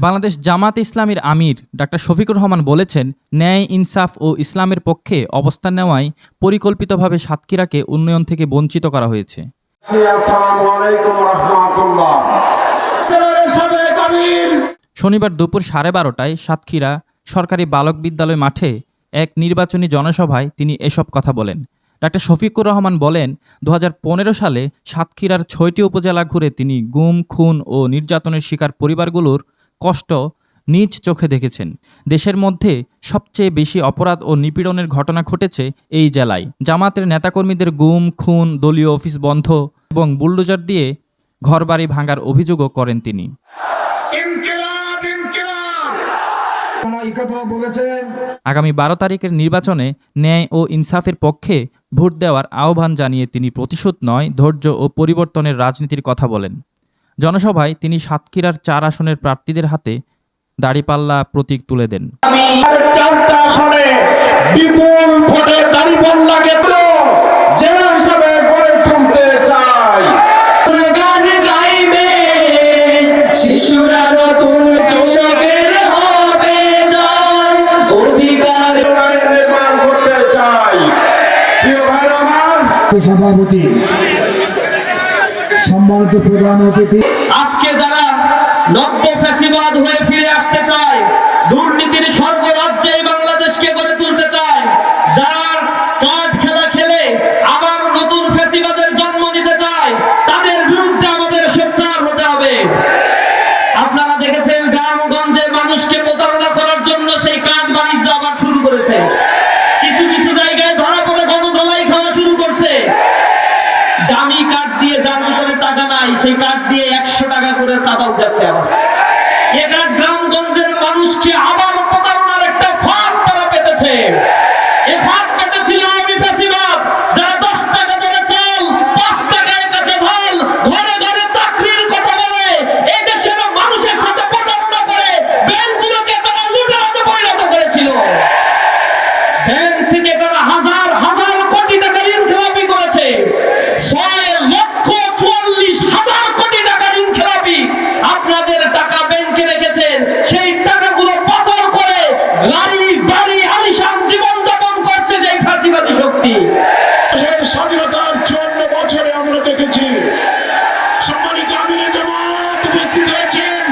বাংলাদেশ জামাত ইসলামীর আমির ডাক্তার শফিকুর রহমান বলেছেন ন্যায় ইনসাফ ও ইসলামের পক্ষে অবস্থান নেওয়ায় পরিকল্পিতভাবে সাতক্ষীরাকে উন্নয়ন থেকে বঞ্চিত করা হয়েছে। শনিবার দুপুর সাড়ে বারোটায় সাতক্ষীরা সরকারি বালক বিদ্যালয় মাঠে এক নির্বাচনী জনসভায় তিনি এসব কথা বলেন। ডাক্তার শফিকুর রহমান বলেন দু হাজার পনেরো সালে সাতক্ষীরার ছয়টি উপজেলা ঘুরে তিনি গুম, খুন ও নির্যাতনের শিকার পরিবারগুলোর কষ্ট নিজ চোখে দেখেছেন। দেশের মধ্যে সবচেয়ে বেশি অপরাধ ও নিপীড়নের ঘটনা ঘটেছে এই জেলায়। জামাতের নেতাকর্মীদের গুম, খুন, দলীয় অফিস বন্ধ এবং বুলডোজার দিয়ে ঘরবাড়ি ভাঙার অভিযোগও করেন তিনি। এই বলেছেন। আগামী বারো তারিখের নির্বাচনে ন্যায় ও ইনসাফের পক্ষে ভোট দেওয়ার আহ্বান জানিয়ে তিনি প্রতিশোধ নয় ধৈর্য ও পরিবর্তনের রাজনীতির কথা বলেন। জনসভায় তিনি সাতক্ষীরার চার আসনের প্রার্থীদের হাতে দাড়িপাল্লা প্রতীক তুলে দেন। আর চারটা আসনে বিপুল ভোটে দাড়িপাল্লাকে সভাপতি। সম্মানিত প্রধান অতিথি। আজকে যারা নব্য ফ্যাসিবাদ হয়ে ফিরে আসতে চায় দুর্নীতির স্বর্গরাজ্যে এই বাংলাদেশকে গড়ে তুলতে চায় যারা কাঠ খেলা খেলে আবার নতুন ফ্যাসিবাদের জন্ম নিতে চায় তাদের বিরুদ্ধে আমাদের সোচ্চার হতে হবে আপনারা দেখেছেন গ্রামগঞ্জে মানুষকে প্রতারণা করার জন্য সেই কাঠ বাণিজ্য আবার শুরু করেছে কিছু কিছু জায়গায় ধরা পড়ে গণধলাই খাওয়া শুরু করছে দামি কাঠ দিয়ে যার ভিতরে টাকা নাই সেই কার্ড দিয়ে একশো টাকা করে চাঁদা উঠাচ্ছে আবার। এ দেশের স্বাধীনতার চুয়ান্ন বছরে আমরা দেখেছি। সম্মানিত আমিরে জামাত উপস্থিত হয়েছেন!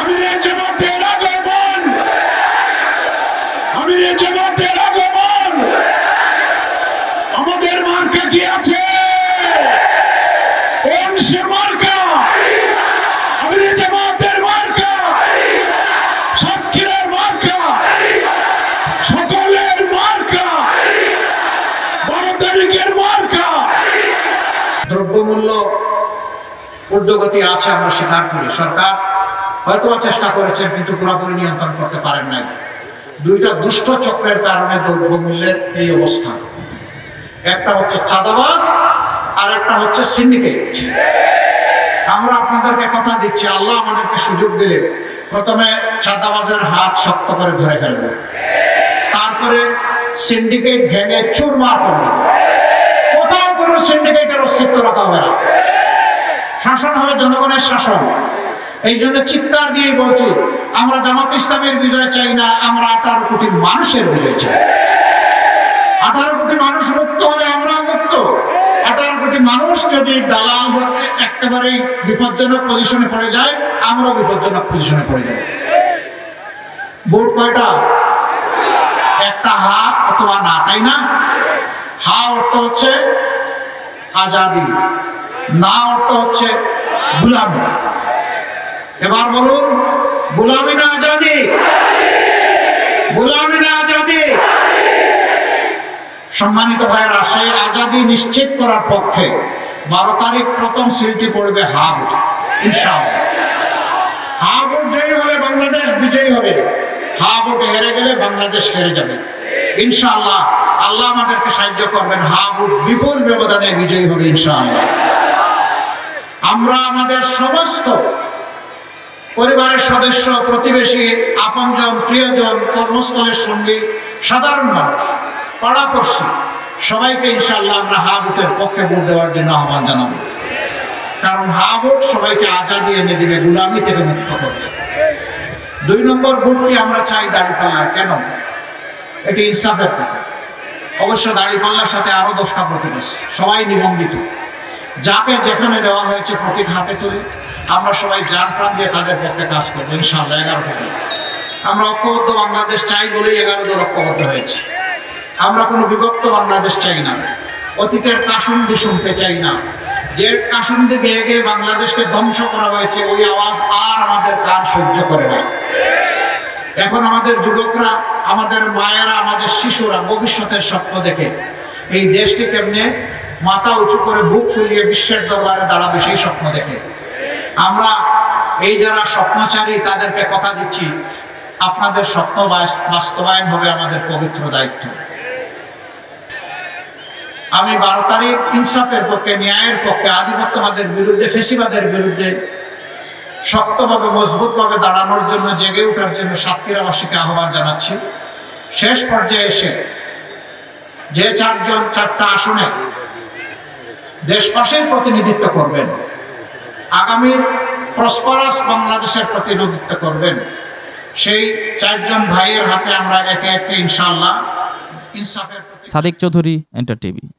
আমিরে জামাতের আগমন! আমিরে জামাতের আগমন! আমাদের মার্কা কি আছে? কোন সে মার্কা আমিরে জামাতের মার্কা সাতক্ষীরার মার্কা সকলের মার্কা বারো তারিখের মার্কা দ্রব্যমূল্য ঊর্ধ্বগতি আছে, আমরা স্বীকার করি। সরকার হয়তো চেষ্টা করেছেন, কিন্তু পুরোপুরি নিয়ন্ত্রণ করতে পারেন নাই। দুইটা দুষ্ট চক্রের কারণে দ্রব্যমূল্যের এই অবস্থা। একটা হচ্ছে চাঁদাবাজ, আর একটা হচ্ছে সিন্ডিকেট। আমরা আপনাদেরকে কথা দিচ্ছি, আল্লাহ আমাদেরকে সুযোগ দিলে প্রথমে চাঁদাবাজের হাত শক্ত করে ধরে ফেলব। তারপরে সিন্ডিকেট ভেঙে চুরমার করে দেবো। সিন্ডিকেটের অস্তিত্ব রাখা হবে না। শাসন হবে জনগণের শাসন। এই জন্য চিৎকার দিয়েই বলছি, আমরা জামাত ইসলামের বিজয় চাই না, আমরা আঠারো কোটি মানুষের বিজয় চাই। আঠারো কোটি মানুষ মুক্ত হলে আমরা মুক্ত। আঠারো কোটি মানুষ যদি দালাল হয়ে একেবারেই বিপজ্জনক পজিশনে পড়ে যায়, আমরাও বিপজ্জনক পজিশনে পড়ে যাব। ভোট কয়টা? একটা হা অথবা না, তাই না? হা অর্থ হচ্ছে আজাদি। না অর্থ হচ্ছে গুলামি। এবার বলুন, গুলামি না আজাদি? গুলামি না আজাদি? সম্মানিত ভাইয়েরা, সেই আজাদি নিশ্চিত করার পক্ষে বারো তারিখ প্রথম সিলটি পড়বে হা ভোট ইনশাআল্লাহ। হা জয়ী হলে বাংলাদেশ বিজয়ী হবে। হা ভোট হেরে গেলে বাংলাদেশ হেরে যাবে। ইনশাআল্লাহ, আল্লাহ আমাদেরকে সাহায্য করবেন। হা ভোট বিপুল ব্যবধানে বিজয়ী হবে ইনশাআল্লাহ। আমরা আমাদের সমস্ত পরিবারের সদস্য, প্রতিবেশী, আপনজন, প্রিয়জন, কর্মস্থলের সঙ্গে, সাধারণ মানুষ পাড়াপড়শি সবাইকে ইনশাআল্লাহ আমরা হা ভোটের পক্ষে ভোট দেওয়ার জন্য আহ্বান জানাব। কারণ হা ভোট সবাইকে আজাদি এনে দিবে, গুলামি থেকে মুক্ত করবে। দুই নম্বর ভোটটি আমরা চাই দাঁড়িপাল্লার কেন? এটি ইনসাফের পক্ষে অবশ্য দাঁড়িপাল্লার সাথে আরও দশটা প্রতীক আছে। সবাই নিবন্ধিত। যাকে যেখানে দেওয়া হয়েছে প্রতীক হাতে তুলে, আমরা সবাই যান প্রাণ দিয়ে তাদের পক্ষে কাজ করব, ইনশাআল্লাহ, এগারো থেকে আমরা ঐক্যবদ্ধ বাংলাদেশ চাই বলেই এগারো দল ঐক্যবদ্ধ হয়েছে। আমরা কোনো বিভক্ত বাংলাদেশ চাই না। অতীতের কাসুন্দি শুনতে চাই না। যে কাসুন্দি গেয়ে গিয়ে বাংলাদেশকে ধ্বংস করা হয়েছে, ওই আওয়াজ আর আমাদের কান সহ্য করে না। এখন আমাদের যুবকরা, আমাদের মায়েরা, আমাদের শিশুরা ভবিষ্যতের স্বপ্ন দেখে। এই দেশটি কেমনে মাথা উঁচু করে বুক ফুলিয়ে বিশ্বের দরবারে দাঁড়াবে সেই স্বপ্ন দেখে। আমরা এই যারা স্বপ্নচারী, তাদেরকে কথা দিচ্ছি, আপনাদের স্বপ্ন বাস্তবায়ন হবে আমাদের পবিত্র দায়িত্ব। আমি বারো তারিখ ইনসাফের পক্ষে, ন্যায়ের পক্ষে, আধিপত্যবাদের বিরুদ্ধে, ফেসিবাদের বিরুদ্ধে শক্তভাবে, মজবুতভাবে দাঁড়ানোর জন্য, জেগে ওঠার জন্য সাতক্ষীরাবাসীকে আহ্বান জানাচ্ছি। শেষ পর্যায়ে এসে যে চারজন চারটা আসনে দেশবাসীর প্রতিনিধিত্ব করবেন, আগামী প্রসপারাস বাংলাদেশের প্রতিনিধিত্ব করবেন, সেই চারজন ভাইয়ের হাতে আমরা একে একে ইনশাআল্লাহ ইনসাফের সাদিক চৌধুরী এন্টার টিভি